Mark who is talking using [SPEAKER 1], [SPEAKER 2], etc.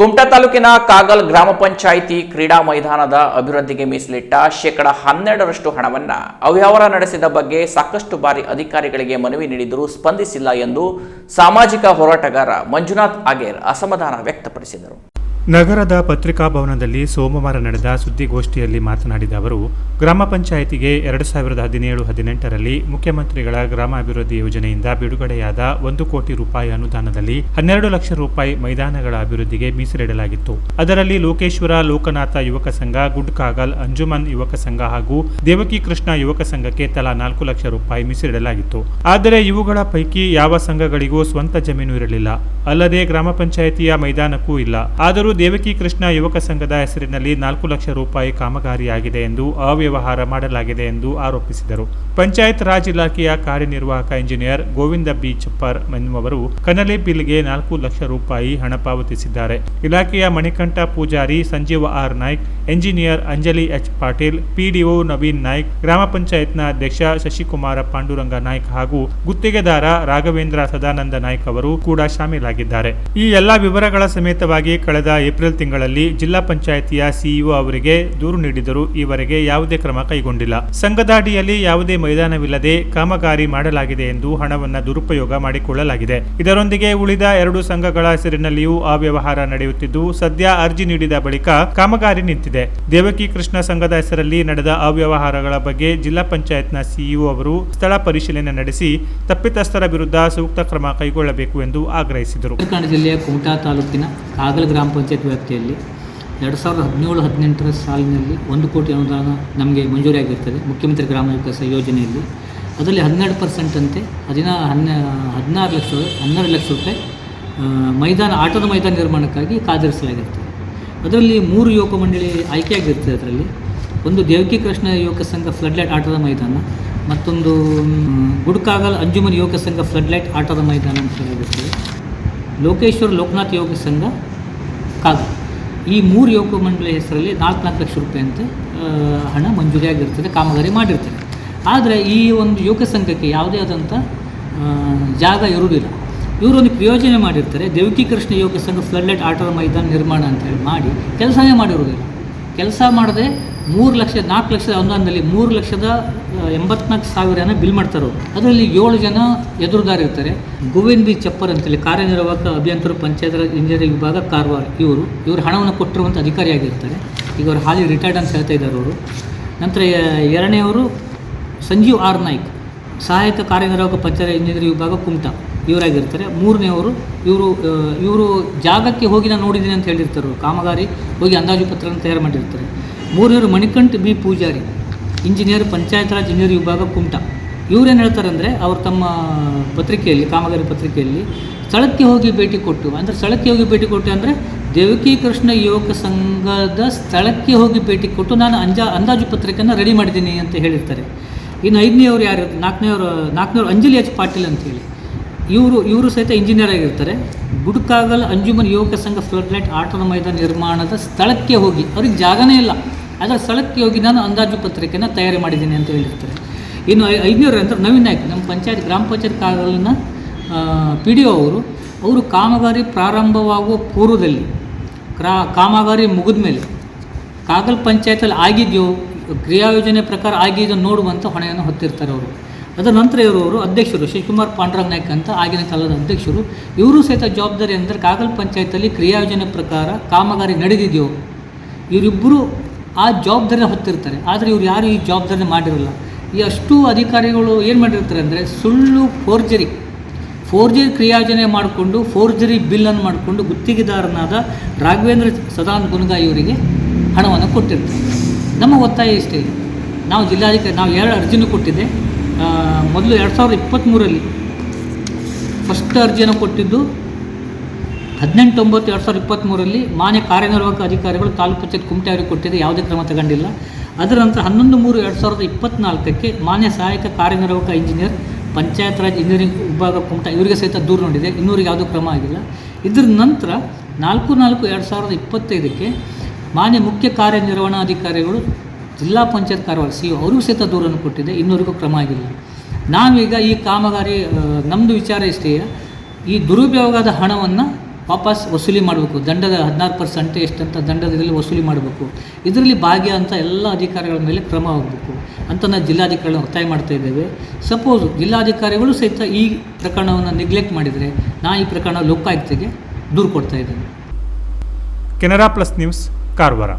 [SPEAKER 1] ಕುಮಟಾ ತಾಲೂಕಿನ ಕಾಗಲ್ ಗ್ರಾಮ ಪಂಚಾಯಿತಿ ಕ್ರೀಡಾ ಮೈದಾನದ ಅಭಿವೃದ್ಧಿಗೆ ಮೀಸಲಿಟ್ಟ ಶೇಕಡ ಹನ್ನೆರಡರಷ್ಟು ಹಣವನ್ನು ಅವ್ಯವಹಾರ ನಡೆಸಿದ ಬಗ್ಗೆ ಸಾಕಷ್ಟು ಬಾರಿ ಅಧಿಕಾರಿಗಳಿಗೆ ಮನವಿ ನೀಡಿದರೂ ಸ್ಪಂದಿಸಿಲ್ಲ ಎಂದು ಸಾಮಾಜಿಕ ಹೋರಾಟಗಾರ ಮಂಜುನಾಥ್ ಆಗೇರ್ ಅಸಮಾಧಾನ ವ್ಯಕ್ತಪಡಿಸಿದರು.
[SPEAKER 2] ನಗರದ ಪತ್ರಿಕಾ ಭವನದಲ್ಲಿ ಸೋಮವಾರ ನಡೆದ ಸುದ್ದಿಗೋಷ್ಠಿಯಲ್ಲಿ ಮಾತನಾಡಿದ ಅವರು, ಗ್ರಾಮ ಪಂಚಾಯಿತಿಗೆ ಎರಡು ಸಾವಿರದ ಹದಿನೇಳು ಹದಿನೆಂಟರಲ್ಲಿ ಮುಖ್ಯಮಂತ್ರಿಗಳ ಗ್ರಾಮಾಭಿವೃದ್ಧಿ ಯೋಜನೆಯಿಂದ ಬಿಡುಗಡೆಯಾದ ಒಂದು ಕೋಟಿ ರೂಪಾಯಿ ಅನುದಾನದಲ್ಲಿ ಹನ್ನೆರಡು ಲಕ್ಷ ರೂಪಾಯಿ ಮೈದಾನಗಳ ಅಭಿವೃದ್ಧಿಗೆ ಮೀಸಲಿಡಲಾಗಿತ್ತು. ಅದರಲ್ಲಿ ಲೋಕೇಶ್ವರ, ಲೋಕನಾಥ ಯುವಕ ಸಂಘ ಗುಡ್ ಕಾಗಲ್ ಅಂಜುಮನ್ ಯುವಕ ಸಂಘ ಹಾಗೂ ದೇವಕಿ ಕೃಷ್ಣ ಯುವಕ ಸಂಘಕ್ಕೆ ತಲಾ ನಾಲ್ಕು ಲಕ್ಷ ರೂಪಾಯಿ ಮೀಸಲಿಡಲಾಗಿತ್ತು. ಆದರೆ ಇವುಗಳ ಪೈಕಿ ಯಾವ ಸಂಘಗಳಿಗೂ ಸ್ವಂತ ಜಮೀನು ಇರಲಿಲ್ಲ. ಅಲ್ಲದೆ ಗ್ರಾಮ ಪಂಚಾಯಿತಿಯ ಮೈದಾನಕ್ಕೂ ಇಲ್ಲ. ಆದರೂ ದೇವಕಿ ಕೃಷ್ಣ ಯುವಕ ಸಂಘದ ಹೆಸರಿನಲ್ಲಿ ನಾಲ್ಕು ಲಕ್ಷ ರೂಪಾಯಿ ಕಾಮಗಾರಿಯಾಗಿದೆ ಎಂದು ಅವ್ಯವಹಾರ ಮಾಡಲಾಗಿದೆ ಎಂದು ಆರೋಪಿಸಿದರು. ಪಂಚಾಯತ್ ರಾಜ್ ಇಲಾಖೆಯ ಕಾರ್ಯನಿರ್ವಾಹಕ ಇಂಜಿನಿಯರ್ ಗೋವಿಂದ ಬಿ ಚಪ್ಪರ್ ಎನ್ನುವರು ಕನಲೆ ಬಿಲ್ಗೆ ನಾಲ್ಕು ಲಕ್ಷ ರೂಪಾಯಿ ಹಣ ಪಾವತಿಸಿದ್ದಾರೆ. ಇಲಾಖೆಯ Manikanta Pujari Sanjeeva R Naik, engineer Anjali H Patil, PDO Naveen Naik, ಗ್ರಾಮ ಪಂಚಾಯತ್ನ ಅಧ್ಯಕ್ಷ ಶಶಿಕುಮಾರ ಪಾಂಡುರಂಗ ನಾಯ್ಕ್ ಹಾಗೂ ಗುತ್ತಿಗೆದಾರ ರಾಘವೇಂದ್ರ ಸದಾನಂದ ನಾಯ್ಕ್ ಅವರು ಕೂಡ ಶಾಮೀಲಾಗಿದ್ದಾರೆ. ಈ ಎಲ್ಲಾ ವಿವರಗಳ ಸಮೇತವಾಗಿ ಕಳೆದ ಏಪ್ರಿಲ್ ತಿಂಗಳಲ್ಲಿ ಜಿಲ್ಲಾ ಪಂಚಾಯಿತಿಯ ಸಿಇಒ ಅವರಿಗೆ ದೂರು ನೀಡಿದರೂ ಈವರೆಗೆ ಯಾವುದೇ ಕ್ರಮ ಕೈಗೊಂಡಿಲ್ಲ. ಸಂಘದ ಅಡಿಯಲ್ಲಿ ಯಾವುದೇ ಮೈದಾನವಿಲ್ಲದೆ ಕಾಮಗಾರಿ ಮಾಡಲಾಗಿದೆ ಎಂದು ಹಣವನ್ನು ದುರುಪಯೋಗ ಮಾಡಿಕೊಳ್ಳಲಾಗಿದೆ. ಇದರೊಂದಿಗೆ ಉಳಿದ ಎರಡು ಸಂಘಗಳ ಹೆಸರಿನಲ್ಲಿಯೂ ಅವ್ಯವಹಾರ ನಡೆಯುತ್ತಿದ್ದು, ಸದ್ಯ ಅರ್ಜಿ ನೀಡಿದ ಬಳಿಕ ಕಾಮಗಾರಿ ನಿಂತಿದೆ. ದೇವಕಿ ಕೃಷ್ಣ ಸಂಘದ ಹೆಸರಲ್ಲಿ ನಡೆದ ಅವ್ಯವಹಾರಗಳ ಬಗ್ಗೆ ಜಿಲ್ಲಾ ಪಂಚಾಯತ್ನ ಸಿಇಒ ಅವರು ಸ್ಥಳ ಪರಿಶೀಲನೆ ನಡೆಸಿ ತಪ್ಪಿತಸ್ಥರ ವಿರುದ್ಧ ಸೂಕ್ತ ಕ್ರಮ ಕೈಗೊಳ್ಳಬೇಕು ಎಂದು ಆಗ್ರಹಿಸಿದರು.
[SPEAKER 3] ಜಿಲ್ಲೆಯ ಕುಮಟಾ ತಾಲೂಕಿನ ಕಾಗಲ್ ಗ್ರಾಮ ಪಂಚಾಯತ್ ವ್ಯಾಪ್ತಿಯಲ್ಲಿ ಎರಡು ಸಾವಿರದ ಹದಿನೇಳು, ಹದಿನೆಂಟರ ಸಾಲಿನಲ್ಲಿ ಒಂದು ಕೋಟಿ ಅನುದಾನ ನಮಗೆ ಮಂಜೂರಿಯಾಗಿರ್ತದೆ ಮುಖ್ಯಮಂತ್ರಿ ಗ್ರಾಮ ವಿಕಾಸ ಯೋಜನೆಯಲ್ಲಿ. ಅದರಲ್ಲಿ ಹನ್ನೆರಡು ಪರ್ಸೆಂಟ್ ಅಂತೆ, ಹದಿನಾ, ಹನ್ನೆ, ಹದಿನಾರು ಲಕ್ಷ, ಹನ್ನೆರಡು ಲಕ್ಷ ರೂಪಾಯಿ ಮೈದಾನ, ಆಟದ ಮೈದಾನ ನಿರ್ಮಾಣಕ್ಕಾಗಿ ಕಾದಿರಿಸಲಾಗಿರ್ತದೆ. ಅದರಲ್ಲಿ ಮೂರು ಯುವಕ ಮಂಡಳಿ ಆಯ್ಕೆಯಾಗಿರ್ತದೆ ಅದರಲ್ಲಿ. ಒಂದು ದೇವಕಿ ಕೃಷ್ಣ ಯುವಕ ಸಂಘ ಫ್ಲಡ್ಲೈಟ್ ಆಟದ ಮೈದಾನ, ಮತ್ತೊಂದು ಗುಡ್ಕಾಗಲ್ ಅಂಜುಮನ್ ಯುವಕ ಸಂಘ ಫ್ಲಡ್ಲೈಟ್ ಆಟದ ಮೈದಾನ ಅಂತ ಹೇಳಿರ್ತದೆ ಲೋಕೇಶ್ವರ ಲೋಕನಾಥ್ ಯೋಗ ಸಂಘ ಈ ಮೂರು ಯೋಗ ಮಂಡಳಿ ಹೆಸರಲ್ಲಿ ನಾಲ್ಕು ನಾಲ್ಕು ಲಕ್ಷ ರೂಪಾಯಿ ಅಂತ ಹಣ ಮಂಜೂರಿಯಾಗಿರ್ತದೆ ಕಾಮಗಾರಿ ಮಾಡಿರ್ತಾರೆ ಆದರೆ ಈ ಒಂದು ಯೋಗ ಸಂಘಕ್ಕೆ ಯಾವುದೇ ಆದಂಥ ಜಾಗ ಇರುವುದಿಲ್ಲ. ಇವರು ಒಂದು ಪ್ರಯೋಜನೆ ಮಾಡಿರ್ತಾರೆ, ದೇವಕಿ ಕೃಷ್ಣ ಯೋಗ ಸಂಘ ಫ್ಲಡ್ಲೈಟ್ ಆಟದ ಮೈದಾನ ನಿರ್ಮಾಣ ಅಂತ ಹೇಳಿ ಮಾಡಿ ಕೆಲಸವೇ ಮಾಡಿರುವುದಿಲ್ಲ. ಕೆಲಸ ಮಾಡದೆ ಮೂರು ಲಕ್ಷ, ನಾಲ್ಕು ಲಕ್ಷದ ಅನುದಾನದಲ್ಲಿ ಮೂರು ಲಕ್ಷದ ಎಂಬತ್ನಾಲ್ಕು ಸಾವಿರನ ಬಿಲ್ ಮಾಡ್ತಾರೆ ಅದರಲ್ಲಿ ಏಳು ಜನ ಎದುರುದಾರ ಇರ್ತಾರೆ. ಗೋವಿಂದ್ ಬಿ ಚಪ್ಪರ್ ಅಂತೇಳಿ, ಕಾರ್ಯನಿರ್ವಾಹಕ ಅಭಿಯಂತರ ಪಂಚಾಯತ್ ರಾಜ್ ಇಂಜಿನಿಯರಿಂಗ್ ವಿಭಾಗ ಕಾರವಾರ, ಇವರು. ಇವರು ಹಣವನ್ನು ಕೊಟ್ಟಿರುವಂಥ ಅಧಿಕಾರಿಯಾಗಿರ್ತಾರೆ ಈಗ ಅವರು ಹಾಲಿ ರಿಟೈರ್ಡ್ ಅಂತ ಹೇಳ್ತಾ ಇದ್ದಾರೆ ಅವರು. ನಂತರ ಅವರು ಸಂಜೀವ್ ಆರ್ ನಾಯ್ಕ್, ಸಹಾಯಕ ಕಾರ್ಯನಿರ್ವಾಹಕ ಪಂಚಾಯತ್ ಇಂಜಿನಿಯರಿಂಗ್ ವಿಭಾಗ ಕುಮಟಾ. ಇವರಾಗಿರ್ತಾರೆ. ಮೂರನೆಯವರು ಇವರು ಇವರು ಜಾಗಕ್ಕೆ ಹೋಗಿ ನಾನು ನೋಡಿದ್ದೀನಿ ಅಂತ ಹೇಳಿರ್ತಾರೆ ಅವ್ರು. ಕಾಮಗಾರಿ ಹೋಗಿ ಅಂದಾಜು ಪತ್ರವನ್ನು ತಯಾರು ಮಾಡಿರ್ತಾರೆ. ಮೂರನೇವರು Manikanth B Pujari, engineer, panchayat Raj, engineer ವಿಭಾಗ ಕುಮಟಾ. ಇವರೇನು ಹೇಳ್ತಾರೆ ಅಂದರೆ ಅವರು ತಮ್ಮ ಪತ್ರಿಕೆಯಲ್ಲಿ, ಕಾಮಗಾರಿ ಪತ್ರಿಕೆಯಲ್ಲಿ, ಸ್ಥಳಕ್ಕೆ ಹೋಗಿ ಭೇಟಿ ಕೊಟ್ಟು, ಅಂದರೆ ಸ್ಥಳಕ್ಕೆ ಹೋಗಿ ಭೇಟಿ ಕೊಟ್ಟು ಅಂದರೆ ದೇವಕಿ ಕೃಷ್ಣ ಯುವಕ ಸಂಘದ ಸ್ಥಳಕ್ಕೆ ಹೋಗಿ ಭೇಟಿ ಕೊಟ್ಟು ನಾನು ಅಂಜಾ, ಅಂದಾಜು ಪತ್ರಿಕೆಯನ್ನು ರೆಡಿ ಮಾಡಿದ್ದೀನಿ ಅಂತ ಹೇಳಿರ್ತಾರೆ. ಇನ್ನು ಐದನೇ ಅವರು ಯಾರು? ನಾಲ್ಕನೇ ನಾಲ್ಕನೇವರು ನಾಲ್ಕನೇವರು ಅಂಜಲಿ ಎಚ್ ಪಾಟೀಲ್ ಅಂತೇಳಿ. ಇವರು ಇವರು ಸಹಿತ ಇಂಜಿನಿಯರ್ ಆಗಿರ್ತಾರೆ. ಗುಡ್ಕಾಗಲ್ ಅಂಜುಮನ್ ಯುವಕ ಸಂಘ ಫ್ಲಡ್ಲೈಟ್ ಆಟದ ಮೈದಾನ ನಿರ್ಮಾಣದ ಸ್ಥಳಕ್ಕೆ ಹೋಗಿ. ಅವ್ರಿಗೆ ಜಾಗನೇ ಇಲ್ಲ. ಅದರ ಸ್ಥಳಕ್ಕೆ ಹೋಗಿ ನಾನು ಅಂದಾಜು ಪತ್ರಿಕೆಯನ್ನು ತಯಾರಿ ಮಾಡಿದ್ದೀನಿ ಅಂತ ಹೇಳಿರ್ತಾರೆ. ಇನ್ನು ಐದನೇವರು ಅಂದರೆ ನವೀನ್ ನಾಯ್ಕ್, ನಮ್ಮ ಪಂಚಾಯತ್, ಗ್ರಾಮ ಪಂಚಾಯತ್ ಕಾಗಲ್ನ ಪಿ ಡಿ ಒ ಅವರು ಅವರು ಕಾಮಗಾರಿ ಪ್ರಾರಂಭವಾಗುವ ಪೂರ್ವದಲ್ಲಿ, ಕ್ರಾ, ಕಾಮಗಾರಿ ಮುಗಿದ ಮೇಲೆ ಕಾಗಲ್ ಪಂಚಾಯತಲ್ಲಿ ಆಗಿದೆಯೋ, ಕ್ರಿಯಾ ಯೋಜನೆ ಪ್ರಕಾರ ಆಗಿದೆಯೋ ನೋಡುವಂಥ ಹೊಣೆಯನ್ನು ಹೊತ್ತಿರ್ತಾರೆ ಅವರು. ಅದರ ನಂತರ ಇವರು ಅಧ್ಯಕ್ಷರು ಶಿವಕುಮಾರ್ ಪಾಂಡುರಂಗ್ ನಾಯ್ಕ ಅಂತ ಆಗಿನ ಕಾಲದ ಅಧ್ಯಕ್ಷರು. ಇವರು ಸಹಿತ ಜವಾಬ್ದಾರಿ ಅಂದರೆ ಕಾಗಲ್ ಪಂಚಾಯತಲ್ಲಿ ಕ್ರಿಯಾ ಯೋಜನೆ ಪ್ರಕಾರ ಕಾಮಗಾರಿ ನಡೆದಿದೆಯೋ, ಇವರಿಬ್ಬರು ಆ ಜವಾಬ್ದಾರಿನ ಹೊತ್ತಿರ್ತಾರೆ. ಆದರೆ ಇವ್ರು ಯಾರು ಈ ಜವಾಬ್ದಾರಿ ಮಾಡಿರಲ್ಲ. ಈ ಅಷ್ಟು ಅಧಿಕಾರಿಗಳು ಏನು ಮಾಡಿರ್ತಾರೆ ಅಂದರೆ ಸುಳ್ಳು ಫೋರ್ಜರಿ ಫೋರ್ಜರಿ ಕ್ರಿಯಾಯೋಜನೆ ಮಾಡಿಕೊಂಡು, ಫೋರ್ಜರಿ ಬಿಲ್ಲನ್ನು ಮಾಡಿಕೊಂಡು ಗುತ್ತಿಗೆದಾರನಾದ ರಾಘವೇಂದ್ರ ಸದಾನಂದ ಗುನ್ಗಾ ಇವರಿಗೆ ಹಣವನ್ನು ಕೊಟ್ಟಿರ್ತಾರೆ. ನಮ್ಮ ಒತ್ತಾಯ ಇಷ್ಟೇ. ನಾವು ಜಿಲ್ಲಾಧಿಕಾರಿ, ನಾವು ಎರಡು ಅರ್ಜಿನೂ ಕೊಟ್ಟಿದ್ದೆ. ಮೊದಲು ಎರಡು ಸಾವಿರದ ಇಪ್ಪತ್ತ್ಮೂರಲ್ಲಿ ಫಸ್ಟ್ ಅರ್ಜಿಯನ್ನು ಕೊಟ್ಟಿದ್ದು ಹದಿನೆಂಟು ಒಂಬತ್ತು ಎರಡು ಸಾವಿರದ ಇಪ್ಪತ್ತ್ಮೂರಲ್ಲಿ ಮಾನ್ಯ ಕಾರ್ಯನಿರ್ವಾಹಕ ಅಧಿಕಾರಿಗಳು ತಾಲೂಕು ಪಂಚಾಯತ್ ಕುಮಟೆ ಅವರಿಗೆ ಕೊಟ್ಟಿದ್ದು, ಯಾವುದೇ ಕ್ರಮ ತಗೊಂಡಿಲ್ಲ. ಅದರ ನಂತರ ಹನ್ನೊಂದು ಮೂರು ಎರಡು ಸಾವಿರದ ಇಪ್ಪತ್ತ್ನಾಲ್ಕಕ್ಕೆ ಮಾನ್ಯ ಸಹಾಯಕ ಕಾರ್ಯನಿರ್ವಾಹಕ ಇಂಜಿನಿಯರ್, ಪಂಚಾಯತ್ ರಾಜ್ ಇಂಜಿನಿಯರಿಂಗ್ ವಿಭಾಗ ಕುಮಟ ಇವರಿಗೆ ಸಹಿತ ದೂರು ನೋಡಿದೆ, ಇನ್ನೂರಿಗೆ ಯಾವುದೂ ಕ್ರಮ ಆಗಿಲ್ಲ. ಇದರ ನಂತರ ನಾಲ್ಕು ನಾಲ್ಕು ಎರಡು ಸಾವಿರದ ಇಪ್ಪತ್ತೈದಕ್ಕೆ ಮಾನ್ಯ ಮುಖ್ಯ ಕಾರ್ಯನಿರ್ವಹಣಾಧಿಕಾರಿಗಳು ಜಿಲ್ಲಾ ಪಂಚಾಯತ್ ಕಾರವಾರ ಸಿ ಅವರಿಗೂ ಸಹಿತ ದೂರನ್ನು ಕೊಟ್ಟಿದೆ, ಇನ್ನೂರಿಗೂ ಕ್ರಮ ಆಗಿಲ್ಲ. ನಾವೀಗ ಈ ಕಾಮಗಾರಿ ನಮ್ಮದು ವಿಚಾರ ಇಷ್ಟೇ, ಈ ದುರುಪಯೋಗದ ಹಣವನ್ನು ವಾಪಸ್ ವಸೂಲಿ ಮಾಡಬೇಕು, ದಂಡದ ಹದಿನಾರು ಪರ್ಸೆಂಟ್ ಅಂತ ಇದರಲ್ಲಿ ವಸೂಲಿ ಮಾಡಬೇಕು. ಇದರಲ್ಲಿ ಭಾಗ್ಯ ಅಂತ ಎಲ್ಲ ಅಧಿಕಾರಿಗಳ ಮೇಲೆ ಕ್ರಮ ಆಗಬೇಕು ಅಂತ ನಾವು ಜಿಲ್ಲಾಧಿಕಾರಿಗಳನ್ನ ಒತ್ತಾಯ ಮಾಡ್ತಾ ಇದ್ದೇವೆ. ಸಪೋಸ್ ಜಿಲ್ಲಾಧಿಕಾರಿಗಳು ಸಹಿತ ಈ ಪ್ರಕರಣವನ್ನು ನೆಗ್ಲೆಕ್ಟ್ ಮಾಡಿದರೆ ನಾ ಈ ಪ್ರಕರಣ ಲೋಕಾಯುಕ್ತಿಗೆ ದೂರು ಕೊಡ್ತಾ ಇದ್ದೇನೆ.
[SPEAKER 2] Canara plus news, Karwar.